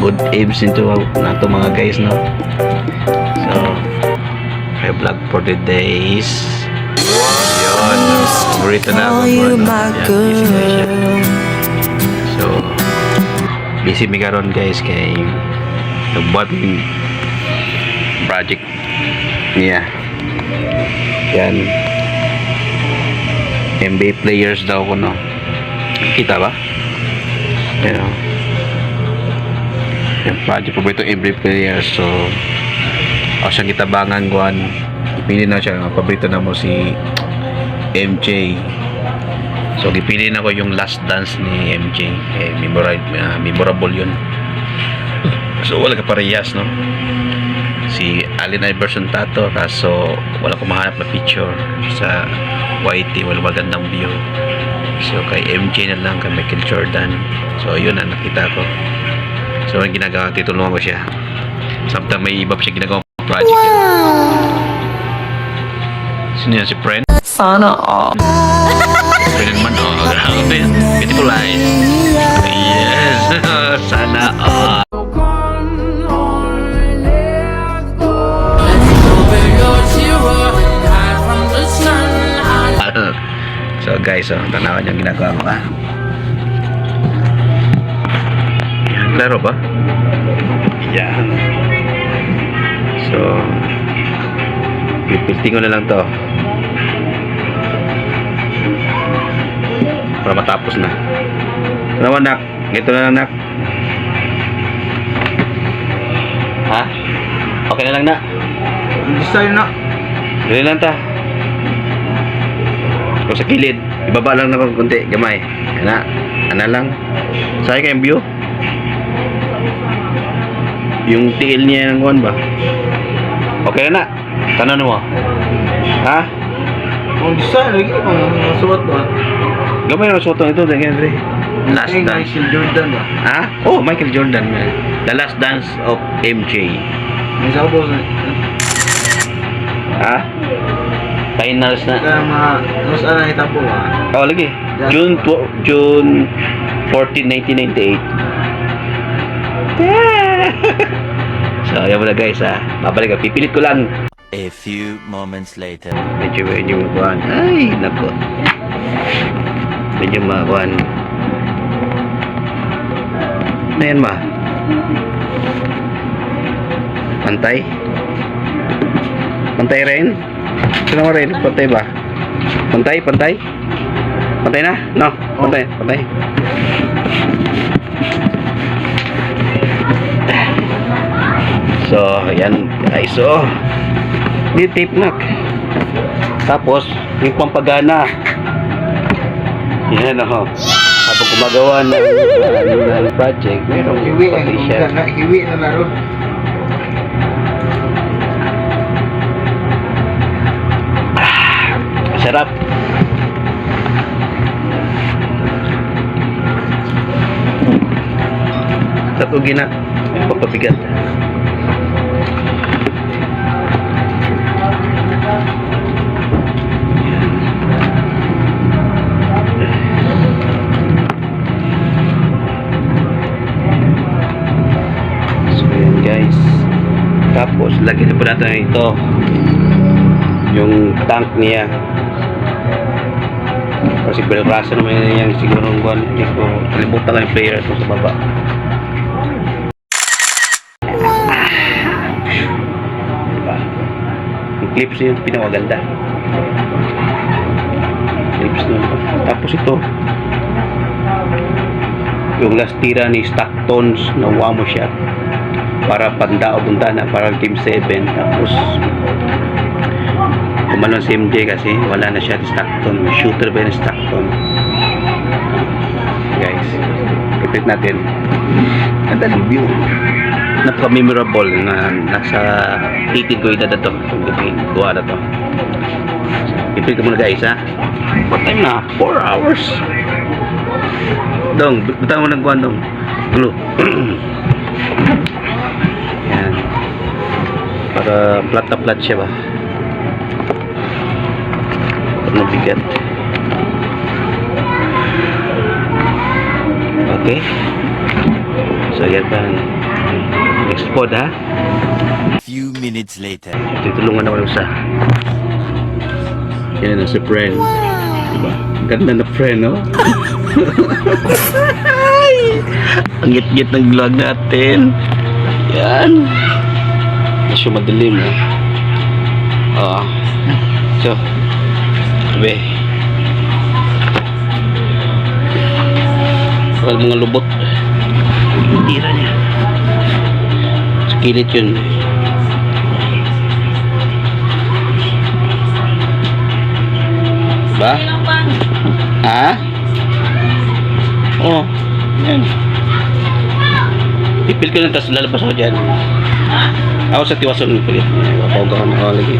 Good aims into na to mga guys, no? So, may vlog for the days. Yun. Paborito na ako. No? my Yan. So, busy mi karon guys kay nagbuhat project niya. Yan. NBA players daw ko no. Kita ba? Pero yung project po ba ito NBA players so ako siyang kitabangan kuan pili na siya ang na mo si MJ So, gipili na ko yung last dance ni MJ. Eh, memorable, ah, memorable yun. So, wala ka parehas, no? Si Allen Iverson tato, kaso wala ko mahanap na picture sa YT, wala magandang view. So, kay MJ na lang, kay Michael Jordan. So, yun na nakita ko. So, ang ginagawa, titulungan ko siya. Sometimes may iba pa siya ginagawa project. Sino yan? Si Friend? Sana all. Friend naman, oh. Grabe. Beautiful eyes. Yes. Sana all. so guys, oh, tanawan yung ginagawa ko ka. Klaro ba? Yan. So, pipilting ko na lang to. Para matapos na. Ano naman, nak? Ito na lang, nak. Ha? Okay na lang, nak. Design na. Dali lang ta. O sa kilid. Ibaba lang naman konti. Gamay. Ana. Ana lang. Sa'yo kayong view? Yung tiil niya ng kuwan ba? Okay na. Tanan mo. Ha? Ang design lagi ang suot ba? Gamay na suot ito. Dahil Henry. Last Ay, dance. Michael Jordan ba? Ha? Oh, Michael Jordan. The last dance of MJ. May sabos na. Ha? Finals na. Kaya mga, mas ano hitabo ba? Oh, lagi. June June 14, 1998. so, ayan mo na guys ha. Babalik ka. Pipilit ko lang. A few moments later. Medyo medyo makuhan. Ay, nako. Medyo makuhan. Ano yan ma? Pantay? Pantay rin? Sino mo rin? Pantay ba? Pantay? Pantay? Pantay na? No? Pantay? Pantay? So, yan guys. So, ni tape nak. Tapos, yung pampagana. Yan ako. Habang gumagawa ng, uh, project, meron Hiwi ang pati siya. Na. Hiwi na laro. Sarap. Sarap yung gina. Papabigat. Po natin ito. Yung tank niya. Kasi belrasa naman yan siguro ng buwan. Hindi ko kalimutan ko yung player ito sa baba. Diba yung clips niya yung pinakaganda. Clips nun tapos ito. Yung last tira ni Stockton's nawa mo siya para panda o bunda na para game 7 tapos Kumalon si MJ kasi wala na siya Stockton. May shooter ba ni Stockton? Guys, repeat natin. Ganda ng view. Napaka-memorable na nasa 18 ko edad na to. Gawa na to. Repeat ko muna guys ha. What time na? 4 hours. Dong, bitaw mo ng kuwan dong. Glue. Para flat na flat siya ba? Mabigat. Okay. So, yan pa. Next pod, ha? Few minutes later. Tutulungan naman sa Yan na si friend. Diba? Ganda na friend, no? Ang git-git ng vlog natin. Yan. Medyo madilim, eh. Oo. So, sabi. Wala mga lubot. Tira niya. Sa kilid yun. Ba? Ha? Oh, yan. Ipil ko na tapos lalabas ako dyan. Ako sa tiwason ko. Papawagan ako ako lagi.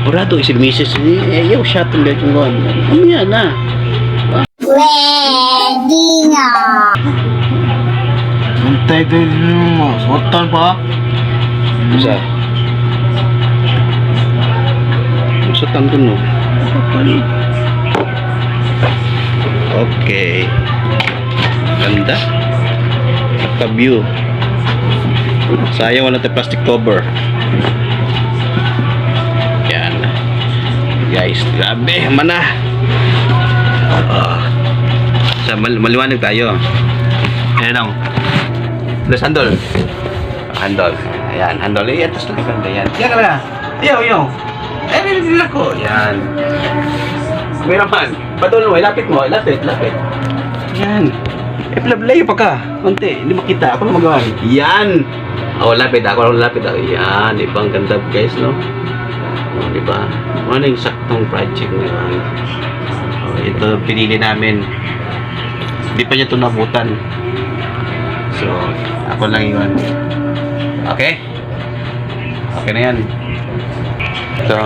Apurado, isip misis. Eh, yaw, shot ang bet gawin. Ano yan, na? Pwede na. Hintay tayo din mo. Suotan pa. Isa. Sa tandun, no? Okay. Ganda. Naka-view. Sayang wala tayong plastic cover. Yan. Guys, grabe. Mana. Ah. sa mal maliwanag tayo. Ayan lang. Plus handle. Handle. Ayan, handle. Ayan, tapos lang ganda yan. Yan ka lang. Ayaw, ayaw. Eh, nililil ako. Yan. May naman. Patuloy mo. Lapit mo. Lapit, lapit. Yan. Eh, layo pa ka. Konti. Hindi makita. Ako na magawa. Yan. Ako lapit. Ako lapit. Ako. Yan. Diba? Ang ganda guys, no? Oh, diba? Ano yung saktong project na yan? Oh, ito pinili namin. Hindi pa niya ito nabutan. So, ako lang yun. Okay? Okay na yan. Ito.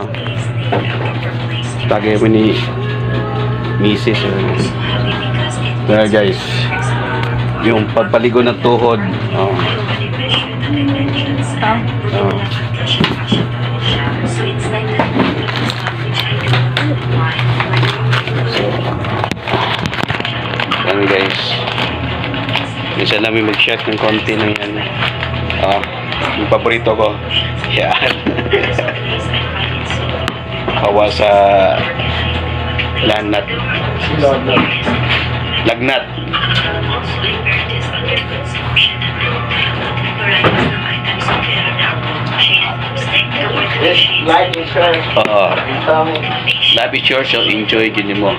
Tagay mo ni Mrs. There guys. Yung pagpaligo ng tuhod. Oh. Oh. So, yan guys. Minsan namin mag-shot ng konti ng yan. Ah, yung paborito ko. Yan. Hawa sa lanat. Lagnat. Like and share. Oo. Is yours, so enjoy din mo.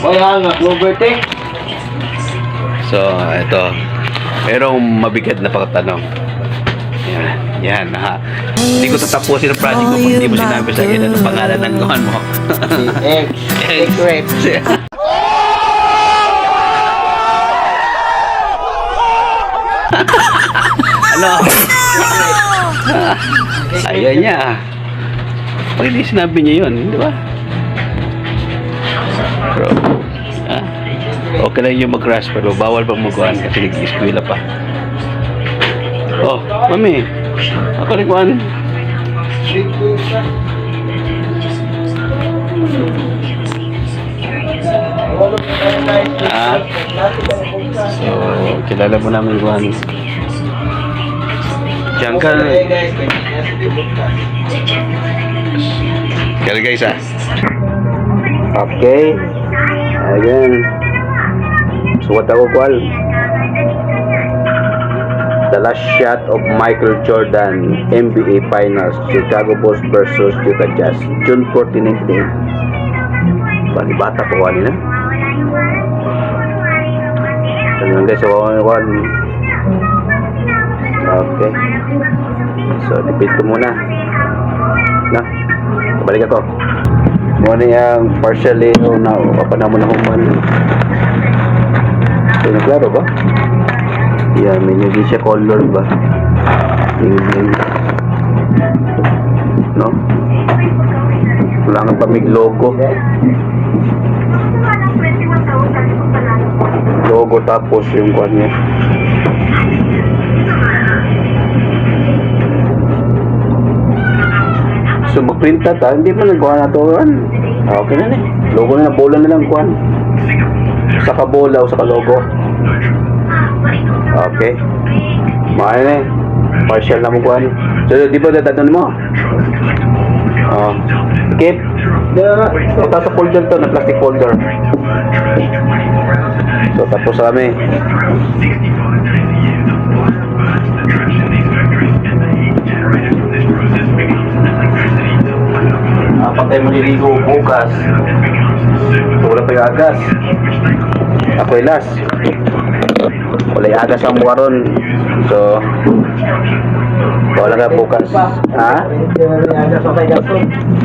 Boy, hangak. Overtake. So, ito. Merong mabigat na pagtanong. Yan. Yan, ha. Hindi ko tatapusin ang project ko kung hindi mo sinabi sa akin ano pangalan ng gawan mo. Egg. Egg grape. Ano? Ayaw niya. Pag hindi sinabi niya yun, di ba? Bro, ha? Okay lang yung mag-crash pero bawal pang magawan kasi nag-eskwela pa. Oh, mami. Ako rin kuhan. Ah. So, kilala mo namin kuhan. Dibuka. Kaya guys ah. Okay. Ayan. Suwat ako kwal. The last shot of Michael Jordan NBA Finals Chicago Bulls versus Utah Jazz June 14, 19 Bali bata pa wali na. Ayun guys, so one. Okay. So, dipit ko muna. Na. Balik ako. Muna yung partially o na kapanaman na human. So, naglaro ba? Yan, may hindi siya color ba? Yung, no? Wala nga pa may logo. Logo tapos yung kwan niya. So magprinta ta, hindi man nagawa na to. Ah, Okay na ni. Logo na bola na lang kwan. sa kabulaw sa kalogo. Okay. Mahal na eh. Partial na mo kuhan. So, di ba dadadon mo? Oh. Keep. Ito sa folder to, na plastic folder. So, tapos kami. Tayo maliligo bukas. So, wala pa yung agas. Ako'y last. Wala yung agas ang buka ron. So, wala ka bukas. Ha?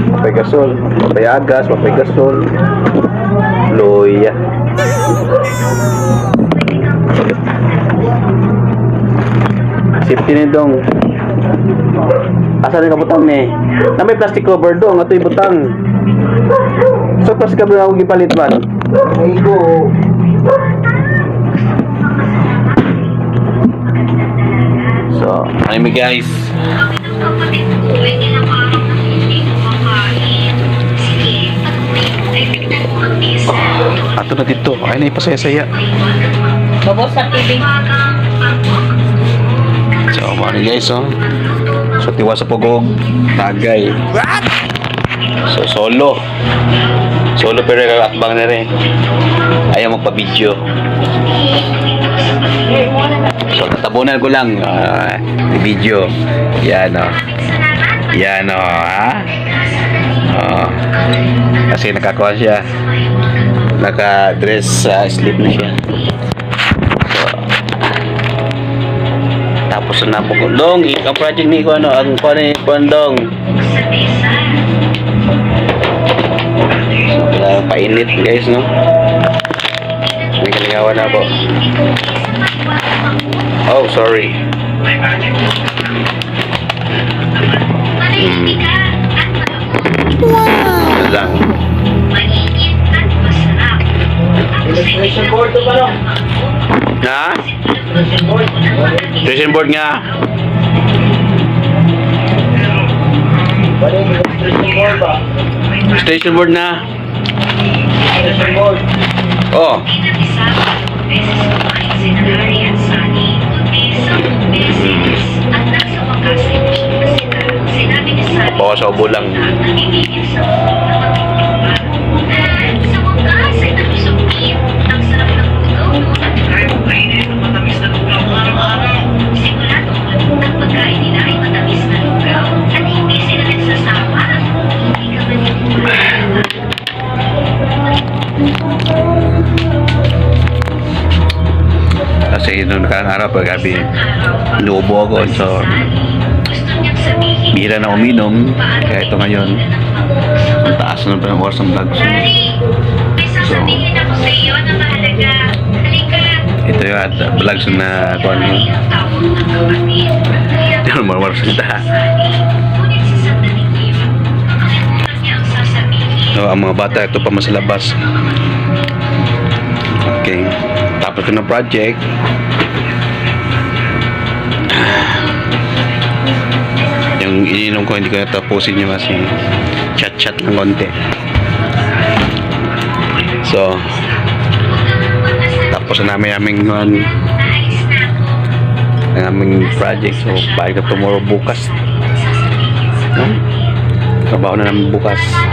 Mapay gasol. Mapay agas, mapay gasol. Loya. Safety na dong. Asa na kabutang ni? Na may plastic cover dong, ato butang. So plastic cover ako gipalit man. Amigo. So, ano mi guys? ko ay ay. Ato na dito. Ay na ipasaya-saya. Babos sa TV. Ano guys, oh. So, tiwa sa pugog. Tagay. So, solo. Solo pero kakatbang na rin. Ayaw magpa-video. So, tatabunan ko lang. ah, video. Yan, oh. Yan, oh, ha? Oh. Kasi nakakuha siya. Naka-dress sa sleep na siya. Tapos na po. Dong, ang project ni ko ano, ang kuha ni Dong. Mesa. So, kailangan painit guys, no? May kaligawan na po. Oh, sorry. Malambot. Ano lang. Mainit tignan board? Station nga. Station board na. Illustration board. Oh, Pinag-isa dalawang beses kumain nung nakarang paggabi, lubo ako. So, bira na uminom. Kaya ito ngayon, ang taas na pa ng oras ng vlog. So, na. Halika. ito yung at vlogs na kung ano. Daddy, ang tawag ng kapatid. Kaya Hindi mo marwar salita. So, ang mga bata, ito pa mas labas. Okay. Tapos ko ng project. Yung ininom ko, hindi ko natapusin yung kasi chat-chat lang konti. So, tapos na namin aming na ako. ang aming project. So, balik na tomorrow bukas. No? Trabaho na namin bukas. Na,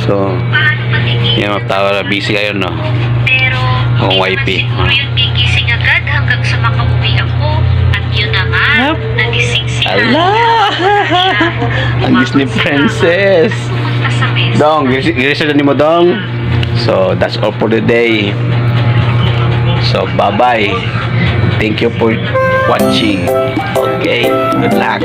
So, patigil. yan, matawa busy kayo, no? Ang YP. siguro yun gigising agad hanggang sa. At yun na nga, nagising sila. Ala! Ang Disney princess! Pumunta sa mesa. Dong, girisyo ni mo dong. So, that's all for the day. So, bye-bye. Thank you for watching. Okay, good luck.